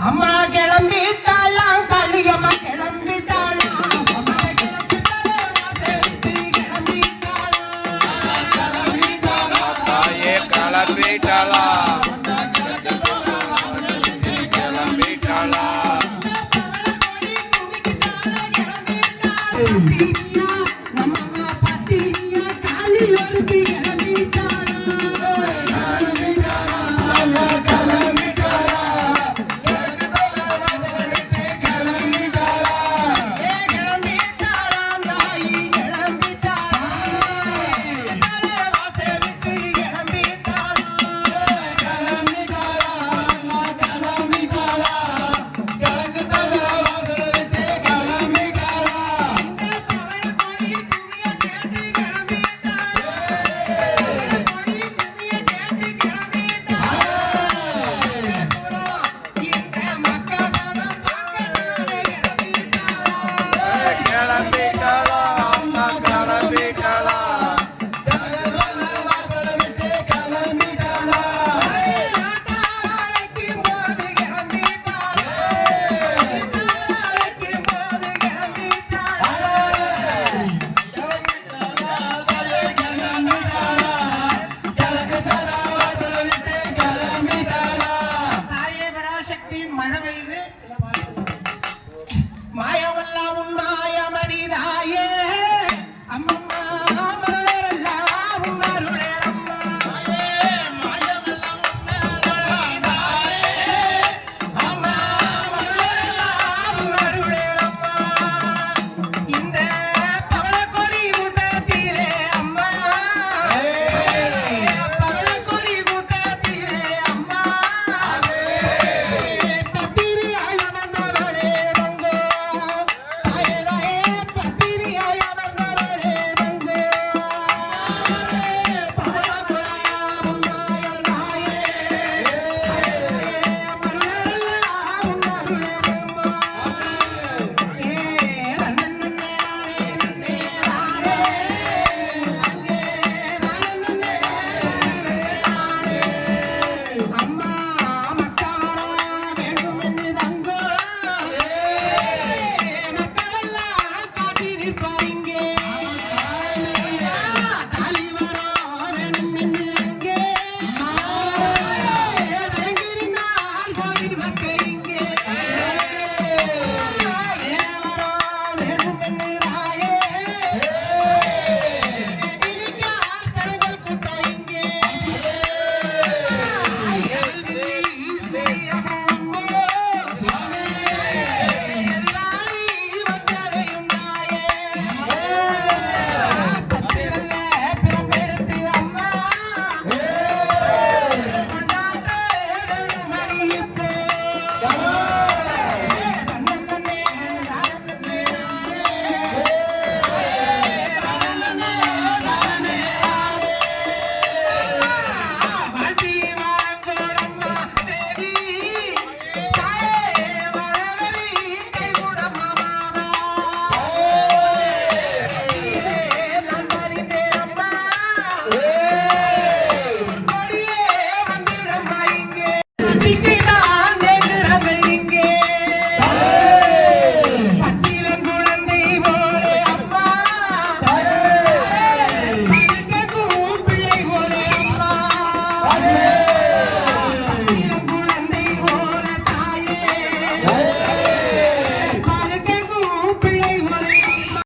அம்மா கிளம்பி தாளாம் காளியம்மா கிளம்பி கிளம்பிட்டாளா